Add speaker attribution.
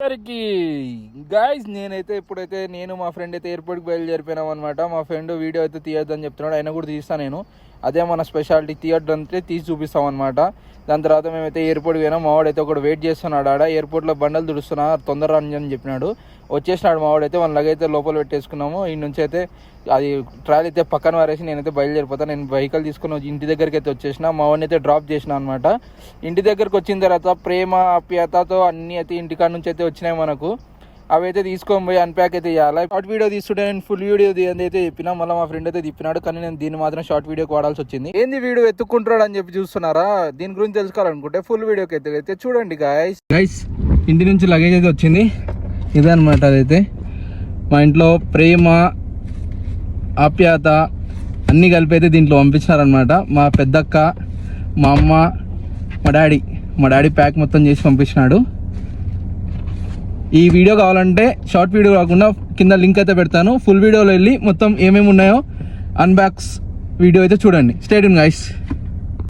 Speaker 1: అందరికి గాయస్ నేనైతే ఇప్పుడైతే నేను మా ఫ్రెండ్ అయితే ఎయిర్పోర్ట్కి బయలుదేరిపోయినాం అనమాట మా ఫ్రెండ్ వీడియో అయితే తీయొద్దని చెప్తున్నాడు. అయినా కూడా తీస్తాను నేను. అదే మన స్పెషాలిటీ థియేటర్ అంటే తీసి చూపిస్తాం అనమాట దాని తర్వాత మేమైతే ఎయిర్పోర్ట్కి పోయినా. మావాడైతే ఒకడు వెయిట్ చేస్తున్నాడు ఆడ. ఎయిర్పోర్ట్లో బండలు తుడుస్తున్నా తొందర రండి అని చెప్పినాడు. వచ్చేసినాడు మావాడైతే. వాళ్ళ లగైతే లోపల పెట్టేసుకున్నాము. ఈ నుంచి అయితే అది ట్రాలీ అయితే పక్కన వారేసి నేనైతే బయలుదేరిపోతాను నేను వెహికల్ తీసుకుని ఇంటి దగ్గరికి అయితే వచ్చేసిన. మా వాడిని అయితే డ్రాప్ చేసిన అనమాట ఇంటి దగ్గరికి వచ్చిన తర్వాత ప్రేమ ఆప్యాయతతో అన్ని అయితే ఇంటికాడ నుంచి అయితే వచ్చినాయి మనకు. అవి అయితే తీసుకొని పోయి అన్ప్యాక్ అయితే చేయాలి. షార్ట్ వీడియో తీసుకుంటే నేను ఫుల్ వీడియో తీయండి అయితే చెప్పినా మళ్ళీ మా ఫ్రెండ్ అయితే తిప్పినాడు. కానీ నేను దీన్ని మాత్రం షార్ట్ వీడియోకి వాడాల్సి వచ్చింది. ఏంది వీడియో ఎత్తుకుంటున్నాడు అని చెప్పి చూస్తున్నారా? దీని గురించి తెలుసుకోవాలనుకుంటే ఫుల్ వీడియోకి అయితే అయితే చూడండి గాయస్ గైస్ ఇంటి నుంచి లగేజ్ అయితే వచ్చింది. ఇదే అనమాట అదైతే. మా ఇంట్లో ప్రేమ ఆప్యాయత అన్నీ కలిపి అయితే దీంట్లో పంపించినారనమాట మా పెద్దక్క మా అమ్మ మా డాడీ. మా డాడీ ప్యాక్ మొత్తం చేసి పంపించినాడు. ఈ వీడియో కావాలంటే షార్ట్ వీడియో కాకుండా కింద లింక్ అయితే పెడతాను. ఫుల్ వీడియోలో వెళ్ళి మొత్తం ఏమేమి ఉన్నాయో అన్బాక్స్ వీడియో అయితే చూడండి. Stadium guys